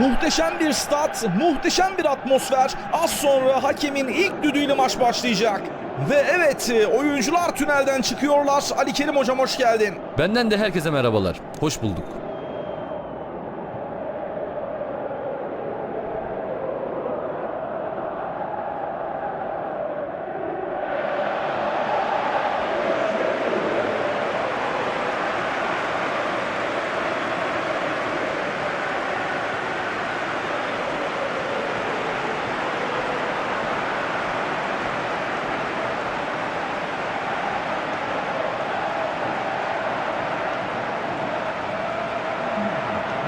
Muhteşem bir stat, muhteşem bir atmosfer. Az sonra hakemin ilk düdüğüyle maç başlayacak. Ve evet e, oyuncular tünelden çıkıyorlar. Ali Kerim hocam hoş geldin. Benden de herkese merhabalar. Hoş bulduk.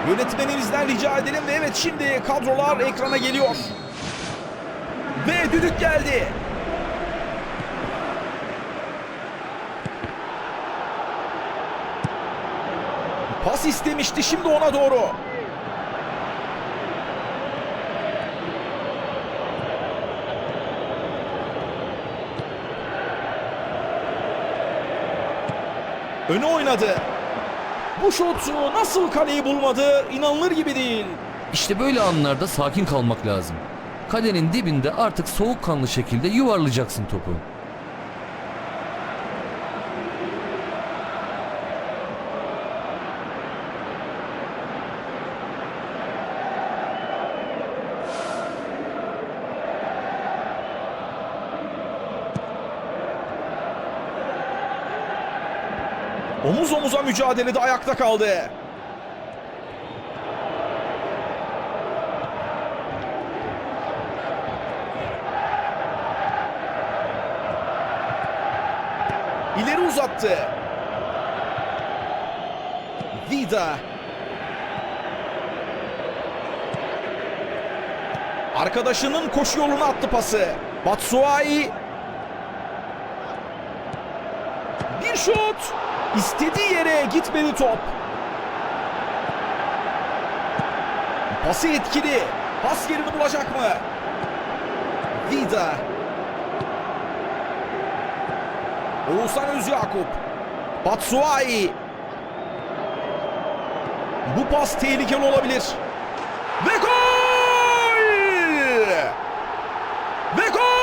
Yönetmenimizden rica edelim ve evet şimdi kadrolar ekrana geliyor. Ve düdük geldi. Pas istemişti şimdi ona doğru. Öne oynadı. Bu şut nasıl kaleyi bulmadı inanılır gibi değil. İşte böyle anlarda sakin kalmak lazım. Kalenin dibinde artık soğukkanlı şekilde yuvarlayacaksın topu. Omuz omuza mücadelede ayakta kaldı. İleri uzattı. Vida. Arkadaşının koşu yoluna attı pası. Batshuayi bir şut. İstediği yere gitmedi top. Pası etkili. Pas yerini bulacak mı? Vida. Oğuzhan Özyakup. Batshuayi. Bu pas tehlikeli olabilir. Ve gol! Ve gol!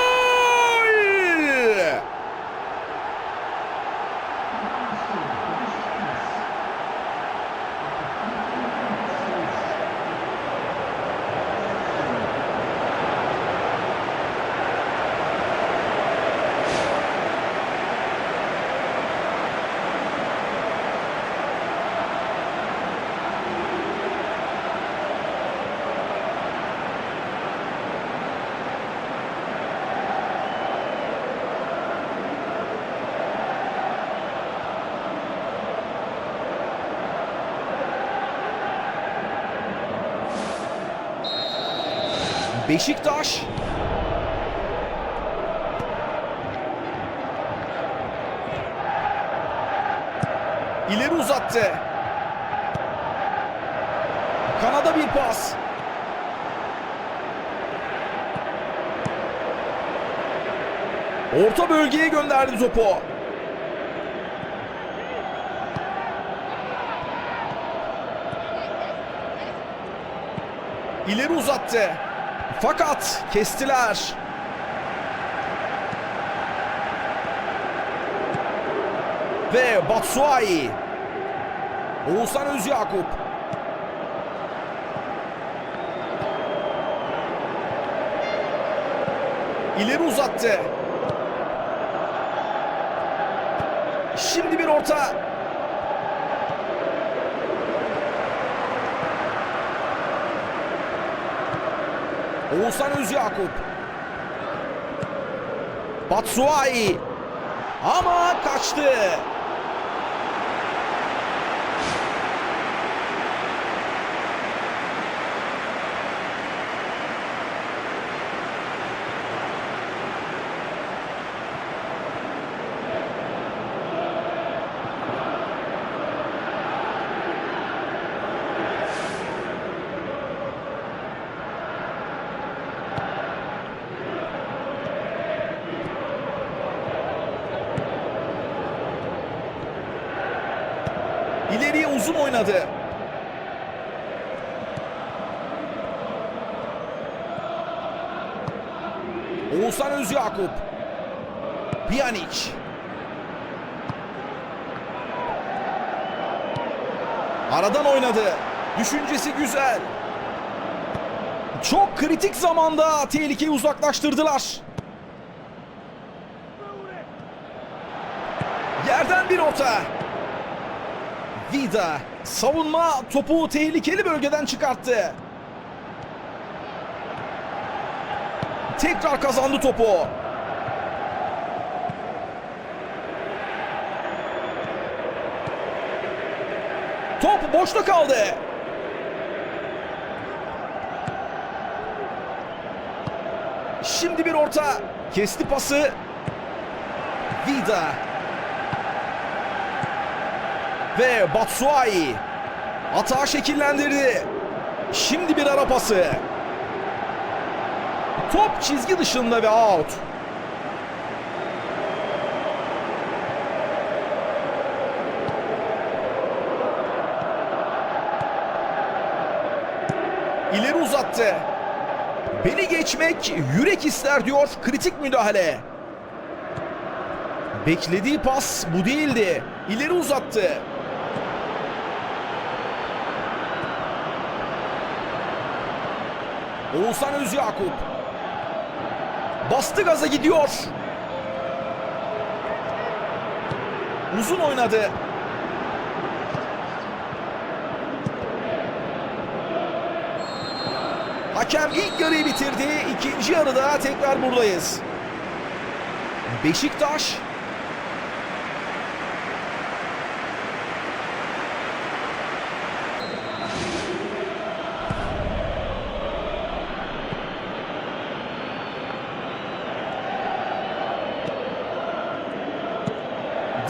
Beşiktaş ileri uzattı. Kanada bir pas. Orta bölgeye gönderdi topu. İleri uzattı. Fakat kestiler. Ve Batshuayi. Oğuzhan Özyakup. İleri uzattı. Şimdi bir orta. Oğuzhan Özyakup. Batshuayi. Ama kaçtı. ileriye uzun oynadı. Oğuzhan Özyakup. Pjanic. Aradan oynadı. Düşüncesi güzel. Çok kritik zamanda tehlikeyi uzaklaştırdılar. Yerden bir orta. Vida savunma topu tehlikeli bölgeden çıkarttı. Tekrar kazandı topu. Top boşta kaldı. Şimdi bir orta. Kesti pası. Vida. Ve Batshuayi. Atağı şekillendirdi. Şimdi bir ara pası. Top çizgi dışında ve out. İleri uzattı. Beni geçmek yürek ister diyor kritik müdahale. Beklediği pas bu değildi. İleri uzattı. Oğuzhan Özyakup. Bastı gaza gidiyor. Uzun oynadı. Hakem ilk yarıyı bitirdi. İkinci yarıda tekrar buradayız. Beşiktaş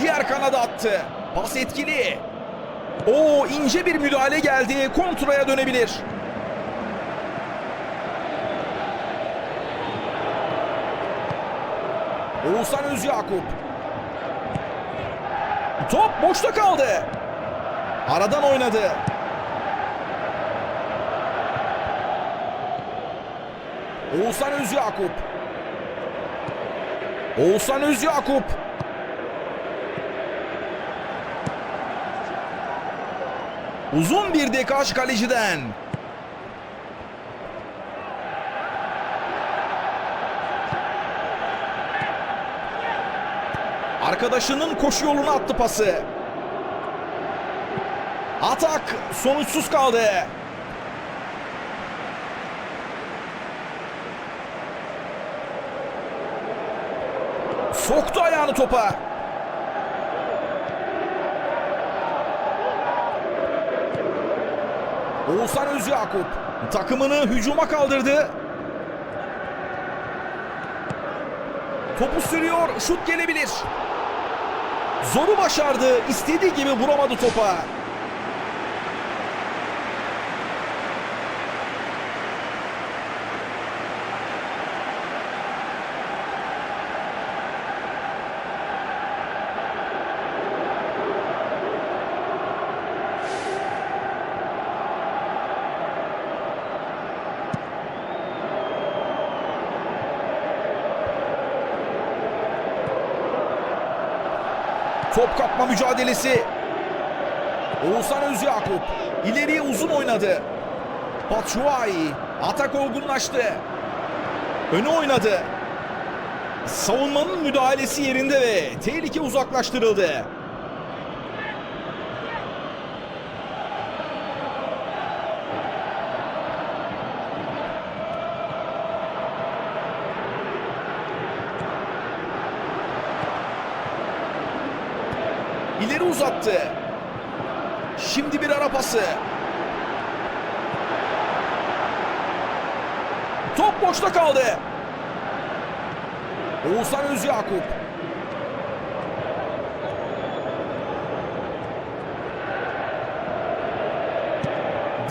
diğer attı. Pas etkili. O ince bir müdahale geldi. Kontraya dönebilir. Oğuzhan Özyakup. Top boşta kaldı. Aradan oynadı. Oğuzhan Özyakup. Oğuzhan Özyakup. Uzun bir dekaj kaleciden. Arkadaşının koşu yoluna attı pası. Atak sonuçsuz kaldı. Soktu ayağını topa. Oğuzhan Özyakup takımını hücuma kaldırdı. Topu sürüyor, şut gelebilir. Zoru başardı, istediği gibi vuramadı topa. Top kapma mücadelesi. Oğuzhan Özyakup ileriye uzun oynadı. Batshuayi atak olgunlaştı. Öne oynadı. Savunmanın müdahalesi yerinde ve tehlike uzaklaştırıldı. İleri uzattı. Şimdi bir ara pası. Top boşta kaldı. Oğuzhan Özyakup.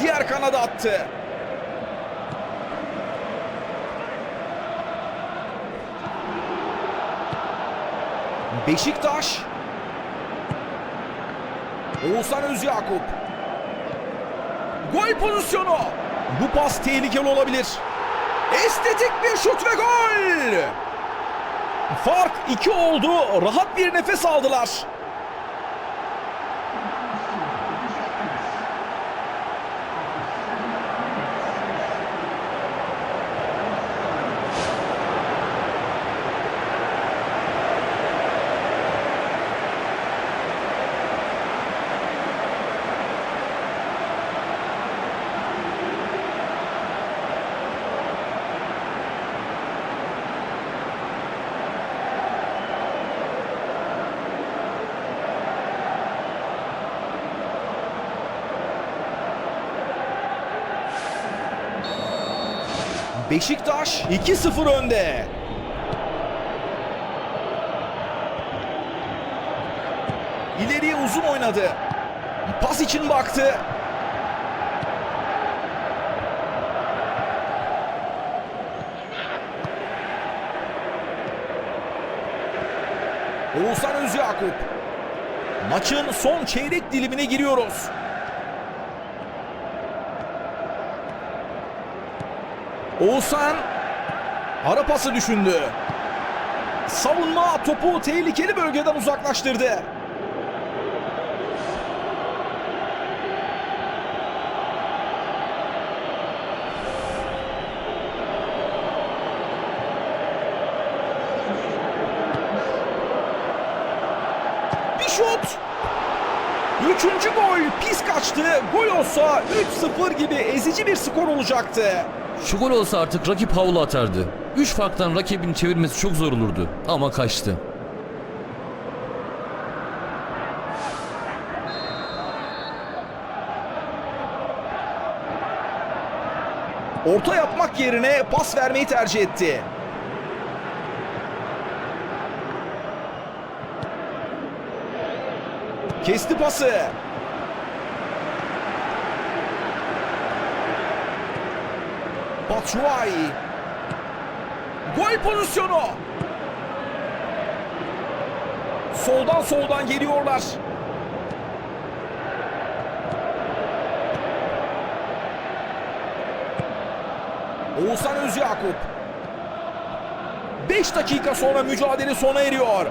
Diğer kanada attı. Beşiktaş Oğuzhan Özyakup. Gol pozisyonu. Bu pas tehlikeli olabilir. Estetik bir şut ve gol. Fark 2 oldu. Rahat bir nefes aldılar. Beşiktaş 2-0 önde. İleriye uzun oynadı. Pas için baktı. Oğuzhan Özyakup. Maçın son çeyrek dilimine giriyoruz. Oğuzhan ara pası düşündü. Savunma topu tehlikeli bölgeden uzaklaştırdı. Bir şut. Üçüncü gol pis kaçtı. Gol olsa 3-0 gibi ezici bir skor olacaktı. Şu gol olsa artık rakip havlu atardı. 3 farktan rakibini çevirmesi çok zor olurdu. Ama kaçtı. Orta yapmak yerine pas vermeyi tercih etti. Kesti pası. Batshuayi. Gol pozisyonu. Soldan soldan geliyorlar. Oğuzhan Özyakup. 5 dakika sonra mücadele sona eriyor.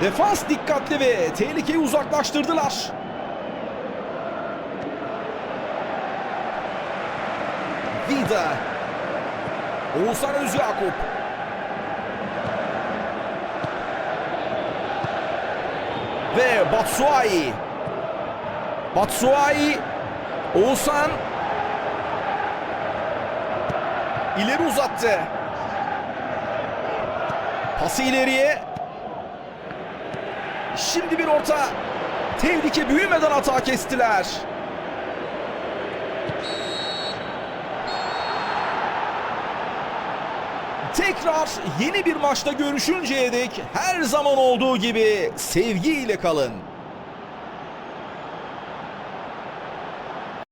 Defans dikkatli ve tehlikeyi uzaklaştırdılar. Vida. Oğuzhan Özyakup. Ve Batshuayi. Batshuayi. Oğuzhan İleri uzattı. Pası ileriye. Şimdi bir orta. Tehlike büyümeden hata kestiler. Tekrar yeni bir maçta görüşünceye dek her zaman olduğu gibi sevgiyle kalın.